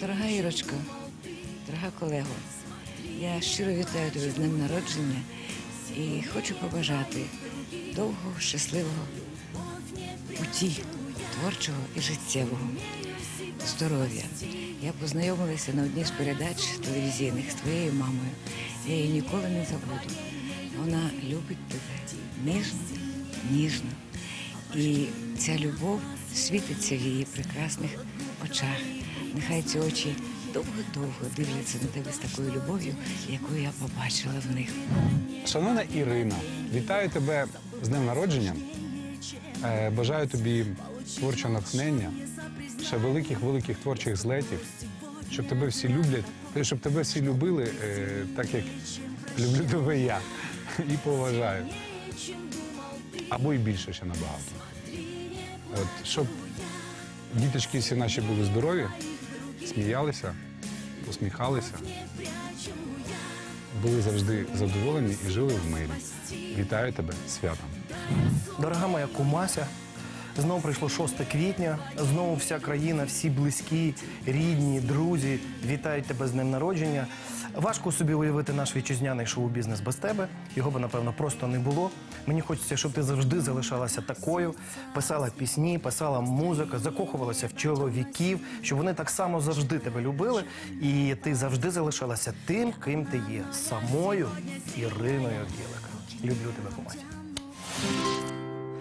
Дорога Ірочко, дорога колего, я щиро вітаю тебе з днем народження і хочу побажати довгого, щасливого путі творчого і життєвого здоров'я. Я познайомилася на одній з передач телевізійних з твоєю мамою. Я її ніколи не забуду. Вона любить тебе ніжно, ніжно. І ця любов світиться в її прекрасних очах. Нехай ці очі довго-довго дивляться на тебе з такою любов'ю, яку я побачила в них. Шановна Ірина, вітаю тебе з днем народження. Е, Бажаю тобі творчого натхнення, ще великих великих творчих злетів, щоб тебе всі люблять, щоб тебе всі любили, е, так як люблю тебе я і поважаю. Або і більше ще набагато. От, щоб діточки всі наші були здорові, сміялися, усміхалися, були завжди задоволені і жили в мирі. Вітаю тебе святом. Дорога моя кумася, знову прийшло 6 квітня. Знову вся країна, всі близькі, рідні, друзі вітають тебе з днем народження. Важко собі уявити наш вітчизняний шоу-бізнес без тебе. Його би, напевно, просто не було. Мені хочеться, щоб ти завжди залишалася такою, писала пісні, писала музику, закохувалася в чоловіків, щоб вони так само завжди тебе любили, і ти завжди залишалася тим, ким ти є, самою Іриною Білик. Люблю тебе, куматі.